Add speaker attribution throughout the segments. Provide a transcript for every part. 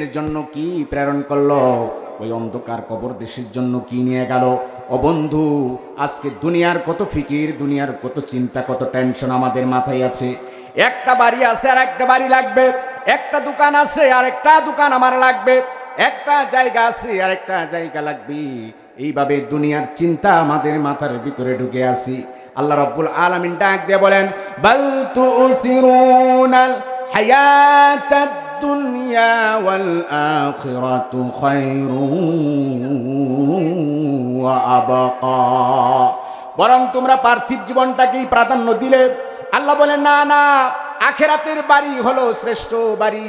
Speaker 1: এর জন্য কি প্রেরণ করল? ওই অন্ধকার কবর দেশের জন্য কি নিয়ে গেল? ও বন্ধু, আজকে দুনিয়ার কত ফিকির, দুনিয়ার কত চিন্তা, কত টেনশন আমাদের মাথায় আছে। একটা বাড়ি আছে আর একটা বাড়ি লাগবে। একটা দোকান আছে আর একটা দোকান আমার লাগবে। একটা জায়গা আছে আর একটা জায়গা লাগবে। এইভাবে দুনিয়ার চিন্তা আমাদের মাথার ভিতরে ঢুকে আসি আল্লাহ রব্বুল আলামিন ডাক দিয়ে বলেন, বাল তুসিরুনাল হায়াতাদ الدنيا والآخرة خير وأبقى বরং তোমরা পার্থিব জীবনটাকেই প্রাধান্য দিলে আল্লাহ বলেন না না আখেরাতের বাড়ি হলো শ্রেষ্ঠ বাড়ি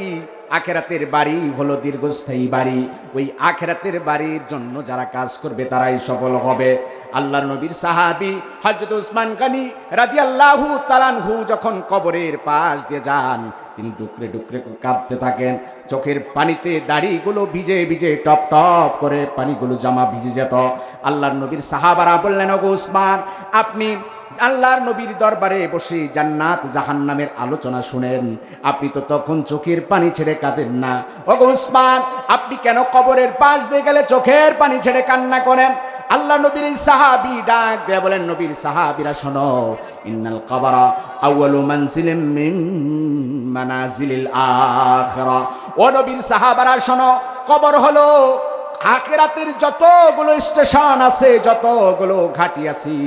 Speaker 1: আখেরাতের বাড়ি হলো দীর্ঘস্থায়ী বাড়ি। ওই আখেরাতের বাড়ির জন্য যারা কাজ করবে তারাই সফল হবে। আল্লাহর নবীর সাহাবি হজরত উসমান গানি রাজি আল্লাহু তালানহু যখন কবরের পাশ দিয়ে যান, তিনি ডুকরে ডুকরে কাঁদতে থাকেন। চোখের পানিতে দাড়িগুলো ভিজে ভিজে টপ টপ করে পানিগুলো জামা ভিজে যেত। আল্লাহর নবীর সাহাবারা বললেন, ওগো উসমান, আপনি আল্লাহর নবীর দরবারে বসে জান্নাত জাহান্নামের আলোচনা শুনেন। আপনি তো তখন চোখের পানি ছেড়ে কাঁদেন না। ওগো উসমান, আপনি কেন কবরের পাশ দিয়ে গেলে চোখের পানি ছেড়ে কান্না করেন? আল্লাহ নবীর এই সাহাবি ডাক দেয়া বলেন, নবীর সাহাবিরা শোনো, ইন্নাল কবরা আউয়ালু মানসিলিম মিন মানাজিলিল আখিরা। ও নবীর সাহাবারা শোনো, কবর হলো আখেরাতের যতগুলো স্টেশন আছে, যতগুলো ঘাটি আছে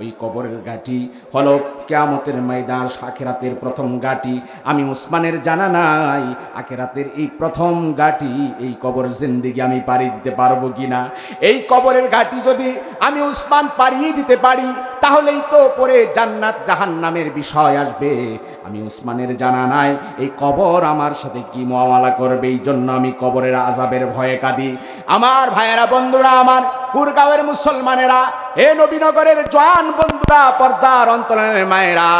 Speaker 1: ওই কবরের ঘাটি। হলো কেয়ামতের ময়দান আখেরাতের প্রথম ঘাটি। আমি উসমানের জানা নাই, আখেরাতের এই প্রথম ঘাটি। এই কবর জিন্দিগি আমি পাড়ি দিতে পারব কিনা? এই কবরের ঘাটি যদি আমি উসমান পাড়িয়ে দিতে পারি, তাহলেই তো পরে জান্নাত জাহান্নামের বিষয় আসবে। আমি উসমানের জানা নাই, এই কবর আমার সাথে কি মোয়ামলা করবে? এই জন্য আমি কবরের আজাবের ভয়ে কাঁদি। আমার ভাইয়েরা, বন্ধুরা আমার কুরগাঁওয়ের মুসলমানেরা এ নবীনগরের জয়ান বন্ধুরা পর্দার অন্তরণের মায়েরা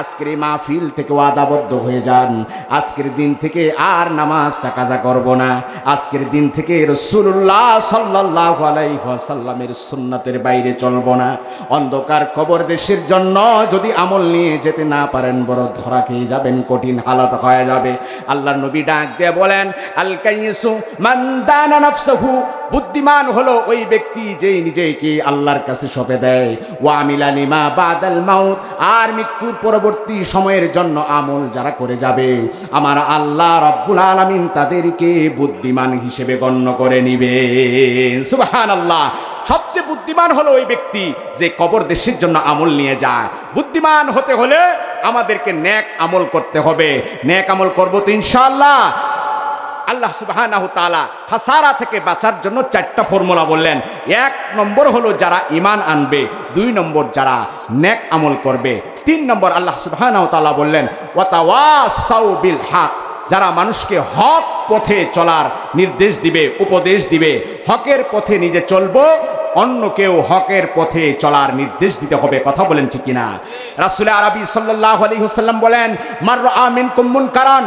Speaker 1: আজকের মাহফিল থেকে ওয়াদাবদ্ধ হয়ে যান। আজকের দিন থেকে আর নামাজটা কাজা করব না। আজকের দিন থেকে রসুল্লাহ সাল্লাহ আলাইসাল্লামের সুন্নাতের বাইরে চলবো না। অন্ধকার কবর দেশের জন্য যদি আমল নিয়ে যেতে না পারেন, বড় ধরা খেয়ে যাবেন, কঠিন হালাত হয়ে যাবে। আল্লাহ নবী ডাক দিয়ে বলেন, আল কাইসু মান বুদ্ধিমান হলো ওই ব্যক্তি যেই নিজেকে আল্লাহর কাছে সঁপে দেয়। ওয়ামিলা লিমা বাদাল মাউত। আর মৃত্যুর পরবর্তী সময়ের জন্য আমল যারা করে যাবে, আমার আল্লাহ রব্বুল আলমিন তাদেরকে বুদ্ধিমান হিসেবে গণ্য করে নিবে। সুবাহান আল্লাহ সবচেয়ে বুদ্ধিমান হলো ওই ব্যক্তি যে কবর দেশের জন্য আমল নিয়ে যায়। বুদ্ধিমান হতে হলে আমাদেরকে ন্যাক আমল করতে হবে। ন্যাক আমল করব তো ইনশাআল্লাহ। আল্লাহ সুবাহ খাসারা থেকে বাঁচার জন্য চারটা ফর্মুলা বললেন। এক নম্বর হলো যারা ইমান আনবে, দুই নম্বর যারা নেক আমল করবে, তিন নম্বর আল্লাহ সুবাহ বললেন বিল হাক যারা মানুষকে হক পথে চলার নির্দেশ দিবে, উপদেশ দিবে, হকের পথে নিজে চলবো অন্য কেউ হকের পথে চলার নির্দেশ দিতে হবে, কথা বলেন ঠিক কিনা? রাসুল আরবি সাল্লাল্লাহু আলাইহি ওয়াসাল্লাম বলেন মার আমিন কুমুন কারান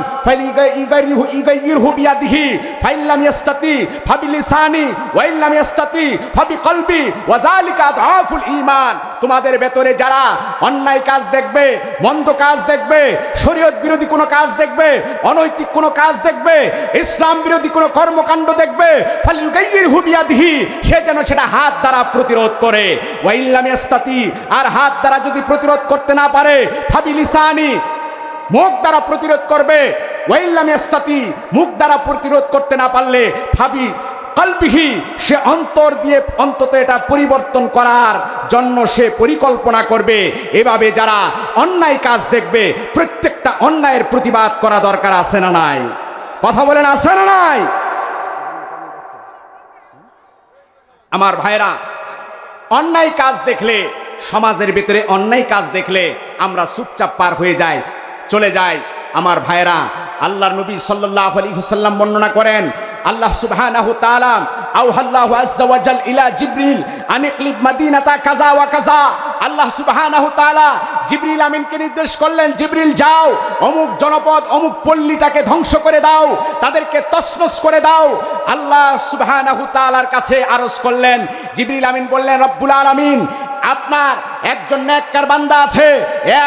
Speaker 1: বিয়াদিহি ফাইল্লাম ইয়াস্তাতি, ফাবিলিসানি ওয়াইল্লাম ইয়াস্তাতি, ফাবিকলবি, ওয়া যালিকা আদআফুল ঈমান। তোমাদের ভেতরে যারা অন্যায় কাজ দেখবে, মন্দ কাজ দেখবে, শরীয়ত বিরোধী কোনো কাজ দেখবে, অনৈতিক কোনো কাজ দেখবে, ইসলাম বিরোধী কোনো কর্মকাণ্ড দেখবে ফালিগাইরিহু বিয়াদিহি, সে যেন সেটা হাত দ্বারা প্রতিরোধ করে। ওয়াইল্লাম ইয়াস্তাতি, আর হাত দ্বারা যদি প্রতিরোধ করতে না পারে ফাবিলিসানি মুখ দ্বারা প্রতিরোধ করবে। ওয়াইল্লাম ইয়াস্তাতি, মুখ দ্বারা প্রতিরোধ করতে না পারলে ফাবি কলবিহি, সে অন্তর দিয়ে অন্তত এটা পরিবর্তন করার জন্য সে পরিকল্পনা করবে। এভাবে যারা অন্যায় কাজ দেখবে, প্রত্যেকটা অন্যায়ের প্রতিবাদ করা দরকার আছে না নাই? কথা বলেন, আছে না নাই? আমার ভাইরা অন্যায় কাজ দেখলে, সমাজের ভিতরে অন্যায় কাজ দেখলে আমরা চুপচাপ পার হয়ে যাই, চলে যাই। আমার ভাইরা আল্লাহ নবী সাল্লাল্লাহু আলাইহি ওয়াসাল্লাম বর্ণনা করেন, আল্লাহ সুবহানাহু তাআলা, আওহাল্লাহু আযজা ওয়া জাল ইলা জিবরিল, আনিকলিব মাদিনাতা কাজা ওয়া কাজা আল্লাহ সুবাহ জিবরিল আমিনকে নির্দেশ করলেন, জিবরিল, যাও, অমুক জনপদ, অমুক পল্লীটাকে ধ্বংস করে দাও, তাদেরকে তসমস করে দাও। আল্লাহ সুবাহ কাছে আরজ করলেন। জিবরিল আমিন বললেন, রব্বুল আলমিন, আপনার একজন ন্যাক্কার বান্দা আছে,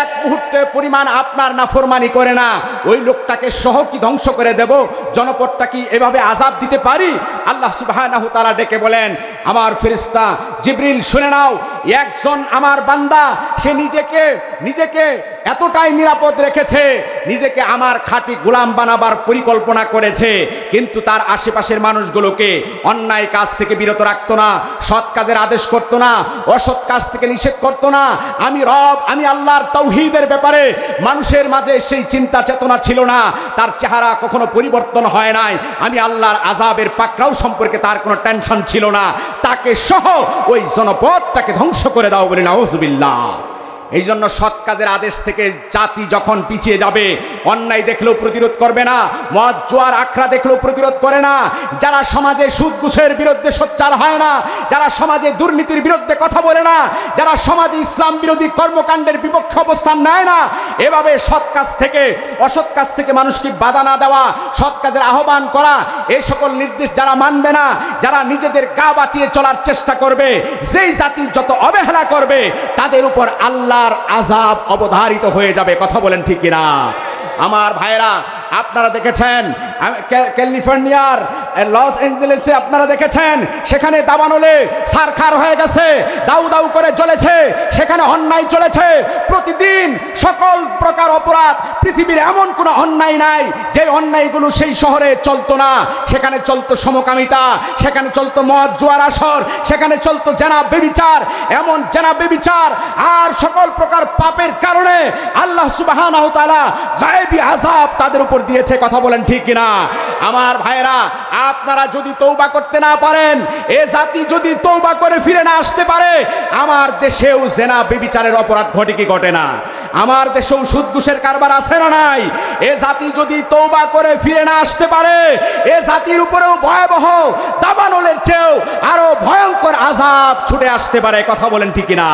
Speaker 1: এক মুহূর্তে পরিমাণ আপনার না নাফরমানি করে না। ওই লোকটাকে সহ কি ধ্বংস করে দেব? জনপদটা কি এভাবে আজাব দিতে পারি? আল্লাহ সুবহানাহু তাআলা ডেকে বলেন, আমার ফেরেশতা জিবরিল, শুনে নাও, একজন আমার বান্দা, সে নিজেকে নিজেকে এতটাই নিরাপদ রেখেছে, নিজেকে আমার খাঁটি গোলাম বানাবার পরিকল্পনা করেছে, কিন্তু তার আশেপাশের মানুষগুলোকে অন্যায় কাজ থেকে বিরত রাখতো না, সৎ কাজের আদেশ করতো না, অসৎ কাজ থেকে নিষেধ করতো না। আমি রব, আমি আল্লাহর তৌহিদের ব্যাপারে মানুষের মাঝে সেই চিন্তা চেতনা ছিল না। তার চেহারা কখনো পরিবর্তন হয় নাই। আমি আল্লাহর আজাবের পাকড়াও সম্পর্কে তার কোনো টেনশন ছিল না। তাকে সহ ওই জনপদটাকে ধ্বংস করে দাও বলে নাউজুবিল্লাহ। এই জন্য সৎ কাজের আদেশ থেকে জাতি যখন পিছিয়ে যাবে, অন্যায় দেখলেও প্রতিরোধ করবে না, মদ, জোয়ার, আখড়া দেখলেও প্রতিরোধ করে না। যারা সমাজে সুদ, ঘুষের বিরুদ্ধে সোচ্চার হয় না, যারা সমাজে দুর্নীতির বিরুদ্ধে কথা বলে না, যারা সমাজে ইসলাম বিরোধী কর্মকাণ্ডের বিপক্ষে অবস্থান নেয় না, এভাবে সৎ কাজ থেকে, অসৎ কাজ থেকে মানুষকে বাধা না দেওয়া, সৎ কাজের আহ্বান করা এই সকল নির্দেশ যারা মানবে না, যারা নিজেদের গা বাঁচিয়ে চলার চেষ্টা করবে, যেই জাতি যত অবহেলা করবে, তাদের উপর আল্লাহর আজাব অবধারিত হয়ে যাবে। কথা বলেন ঠিক কিনা? আমার ভাইরা আপনারা দেখেছেন ক্যালিফোর্নিয়ার লস এঞ্জেলেসে আপনারা দেখেছেন, সেখানে দাবানলে সারখার হয়ে গেছে, দাউ দাউ করে চলেছে, সেখানে অন্যায় চলেছে। প্রতিদিন সকল প্রকার অপরাধ পৃথিবীর এমন কোনো অন্যায় নাই যে অন্যায়গুলো সেই শহরে চলতো না। সেখানে চলতো সমকামিতা, সেখানে চলতো মদ জোয়ার আসর, সেখানে চলতো জেনা বেবিচার। এমন জেনা বেবিচার আর সকল প্রকার পাপের কারণে আল্লাহ আযাব তাদের উপর দিয়েছে কথা বলেন ঠিক কিনা? আমার ভাইরা আপনারা যদি তৌবা করতে না পারেন, এ জাতি যদি তৌবা করে ফিরে না আসতে পারে, আমার দেশেও জেনা বেবিচারের অপরাধ ঘটে কি ঘটে না? আমার দেশেও সুদ ঘুষের কারবার আছে না নাই? এ জাতি যদি তৌবা করে ফিরে না আসতে পারে, এ জাতির উপরেও ভয়াবহ দাবানলের চেয়েও আরও ভয়ঙ্কর আজাব ছুটে আসতে পারে, কথা বলেন ঠিক কিনা?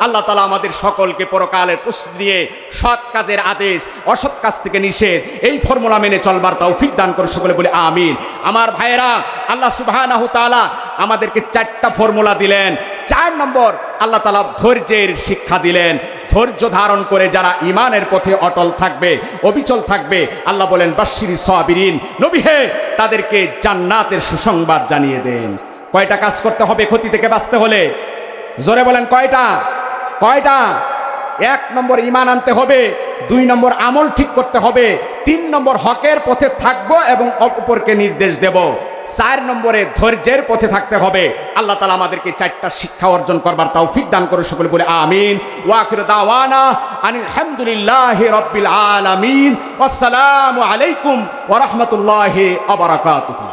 Speaker 1: আল্লাহ তালা আমাদের সকলকে পরকালের প্রস্তুতি দিয়ে সৎ কাজের আদেশ, অসৎ কাজ থেকে নিষেধ, এই ফর্মুলা মেনে চলবার তৌফিক দান করে সকলে বলে আমিন। আমার ভাইয়েরা, আল্লাহ তাআলা আমাদেরকে চারটা ফর্মুলা দিলেন। চার নম্বর, আল্লাহ তালা ধৈর্যের শিক্ষা দিলেন। ধৈর্য ধারণ করে যারা ইমানের পথে অটল থাকবে, অবিচল থাকবে, আল্লাহ বলেন বাশিরি সাবিরিন, নবী হে, তাদেরকে জান্নাতের সুসংবাদ জানিয়ে দেন। কয়টা কাজ করতে হবে ক্ষতি থেকে বাঁচতে হলে? জোরে বলেন কয়টা? কয়টা? এক নম্বর ইমান আনতে হবে, দুই নম্বর আমল ঠিক করতে হবে, তিন নম্বর হকের পথে থাকব এবং অপরকে নির্দেশ দেব। চার নম্বরে ধৈর্যের পথে থাকতে হবে। আল্লাহ তালা আমাদেরকে চারটা শিক্ষা অর্জন করবার তৌফিক দান করে সকলে বলে আমিন। ওয়াকির দাওয়ানা আনিল হামদুলিল্লাহ রব্বিল আসসালামু আলাইকুম ওয়া রাহমাতুল্লাহি ওয়া বারাকাতুহু।